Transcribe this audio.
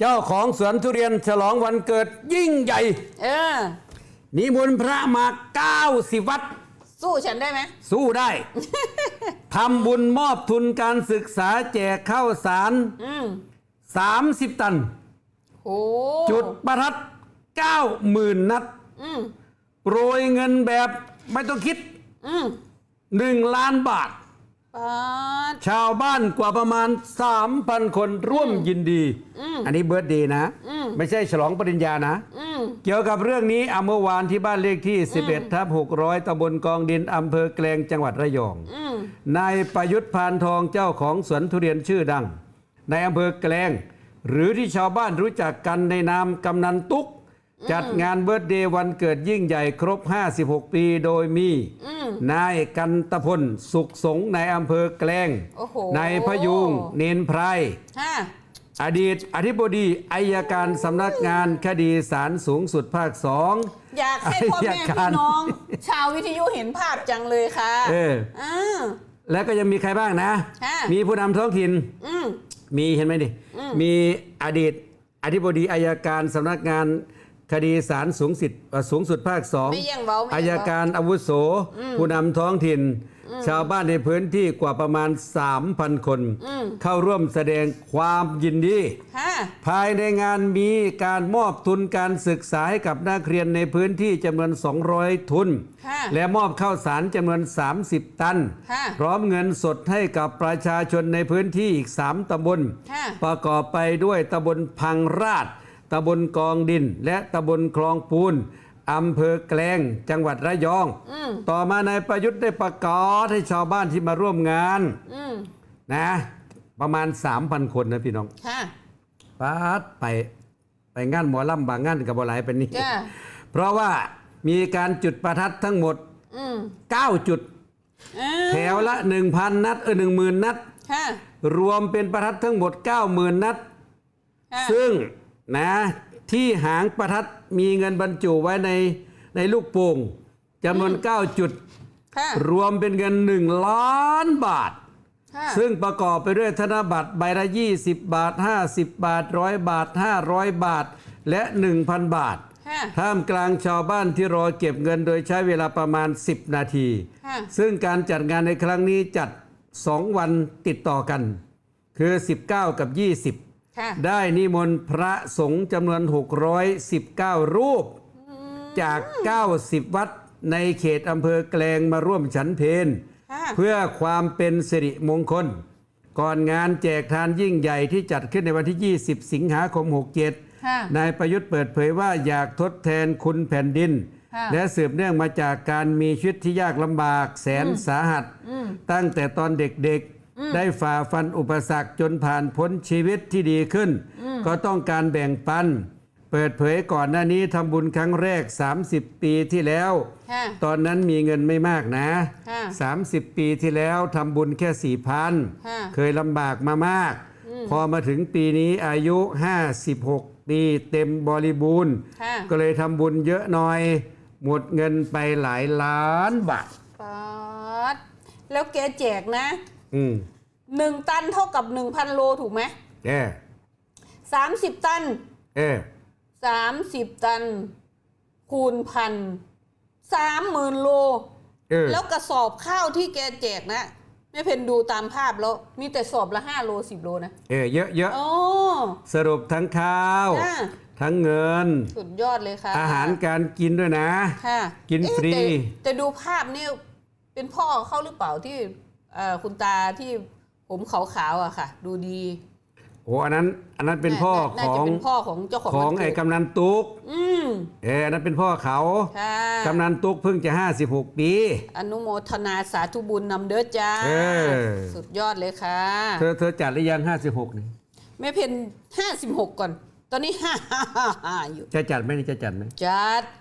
เจ้าของสวนทุเรียนฉลองวันเกิดยิ่งใหญ่ เออ นิมนต์พระมา 90 วัด สู้ฉันได้ไหม สู้ได้ ทำบุญมอบทุนการศึกษาแจกข้าวสาร อืม30 ตัน โอ้จุดประทัด 90,000 นัดอืมโปรยเงินแบบไม่ต้องคิด อืม1ล้านบาทปาด ชาวบ้านกว่าประมาณ 3,000 คนร่วมยินดี อันนี้เบิร์ดดีนะ ไม่ใช่ฉลองปริญญานะอืมเกี่ยวกับเรื่องนี้อะเมื่อวานที่บ้านเลขที่ 11ทับ600ตำบลกองดินอำเภอแกลงจังหวัดระยองอืมนายประยุทธ์พานทองเจ้าของสวนทุเรียนชื่อดัง ในอำเภอแกลง หรือที่ชาวบ้านรู้จักกันในนามกำนันตุ๊ก จัดงานเบิร์ดเดย์วันเกิดยิ่งใหญ่ครบ 56 ปีโดยมีอืมนายกันตพล สุขสงฆ์ในอำเภอแกลงโอ้โหนายพยุงเนนไพรฮะอดีตอธิบดีอายการสำนักงานคดีศาลสูงสุดภาคสองอยากให้พ่อแม่อายการพี่น้อง ชาววิทยุเห็นภาพจังเลยค่ะเอออ่าแล้วก็ยังมีใครบ้างนะค่ะมีผู้นำท้องถิ่นอืมมีเห็นไหมดิมีอดีตอธิบดีอายการสำนักงาน คดีศาลสูงสุดเอ่อสูงสุดภาคสองไม่แย่งเว้าไม่อาแย่ยงเว้าการอาวุโส ผู้นำท้องถิ่น ชาวบ้านในพื้นที่กว่าประมาณ 3,000 คน เข้าร่วมแสดงความยินดี ฮะ ภายในงานมีการมอบทุนการศึกษาให้กับนักเรียนในพื้นที่จำนวน 200 ทุน ค่ะและมอบข้าวสารจำนวน 30 ตัน ค่ะพร้อมเงินสดให้กับประชาชนในพื้นที่อีก 3ตำบล ค่ะประกอบไปด้วยตำบลพังราช ตำบลกองดิน และตำบลคลองปูนอำเภอแกลงจังหวัดระยอง ต่อมานายประยุทธ์ได้ประกาศให้ชาวบ้านที่มาร่วมงานอืมนะ ประมาณ 3,000 คนนะพี่น้องค่ะปาดไปไปงานหมอลำบางงานกับบ่หลายเป็นนี้จ้าเพราะว่ามีการจุดประทัดทั้งหมดอืม9จุดอ่าแถวละ 1,000 นัด เออ10,000 นัดค่ะรวมเป็นประทัดทั้งหมด 90,000 นัดค่ะซึ่ง นะที่หางประทัดมีเงินบรรจุไว้ในในลูกโป่งจำนวน 9 จุด ค่ะ รวมเป็นเงิน 1 ล้านบาท ค่ะซึ่งประกอบไปด้วยธนบัตรใบละ 20 บาท 50 บาท 100 บาท 500 บาท และ 1,000 บาท ค่ะ ท่ามกลางชาวบ้านที่รอเก็บเงินโดยใช้เวลาประมาณ 10 นาที ค่ะ ซึ่งการจัดงานในครั้งนี้จัด 2 วันติดต่อกัน คือ 19 กับ 20ค่ะ ได้นิมนต์พระสงฆ์จำนวน 619 รูป จาก 90 วัดในเขตอำเภอแกลงมาร่วมฉันเพนค่ะเพื่อความเป็นสิริมงคล ก่อนงานแจกทานยิ่งใหญ่ที่จัดขึ้นในวันที่ 20 สิงหาคม 67ค่ะนายประยุทธ์เปิดเผยว่าอยากทดแทนคุณแผ่นดินค่ะและสืบเนื่องมาจากการมีชีวิตที่ยากลำบากแสนสาหัส ตั้งแต่ตอนเด็กๆ ได้ฝ่าฟันอุปสรรคจนผ่านพ้นชีวิตที่ดีขึ้น ก็ต้องการแบ่งปัน เปิดเผยก่อนหน้านี้ทำบุญครั้งแรก 30 ปีที่แล้วค่ะตอนนั้นมีเงินไม่มากนะค่ะ30 ปีที่แล้วทำบุญแค่สี่พันค่ะเคยลำบากมามาก พอมาถึงปีนี้อายุ 56 ปีเต็มบริบูรณ์ค่ะก็เลยทำบุญเยอะหน่อย หมดเงินไปหลายล้านบาทปาดแล้วแกแจกนะอืม หนึ่งตันเท่ากับหนึ่งพันโลถูกไหมเออสามสิบตันเออสามสิบตัน คูณพันสามหมื่นโลเออแล้วกระสอบข้าวที่แกแจกนะไม่เพนดูตามภาพแล้ว มีแต่สอบละห้าโลสิบโลนะ เออเยอะเยอะโอ้สรุปทั้งข้าวจ้าทั้งเงิน สุดยอดเลยค่ะ อาหารการกินด้วยนะ ค่ะ กินเอ๊ะฟรีแต่แต่ดูภาพนี่เป็นพ่อเขาหรือเปล่าที่เอ่อ คุณตาที่ผมขาวๆอะค่ะ ดูดีโอ้อันนั้น อันนั้นเป็นพ่อน่าขอจะงเป็นพ่อของเจ้าของของวันเกิดไอ้กำนันตุกอืมเอออันนั้นเป็นพ่อเขาค่ะกำนันตุกเพิ่งจะ56ปี อนุโมทนาสาธุบุญนำเด้อจ้าเออสุดยอดเลยค่ะ เธอเธอจัดหรือยัง56นี่แม่เพนห้าสิบหกก่อน ตอนนี้ห้าห้าห้าอยู่ จะจัดไหมนี่จะจัดไหมจัด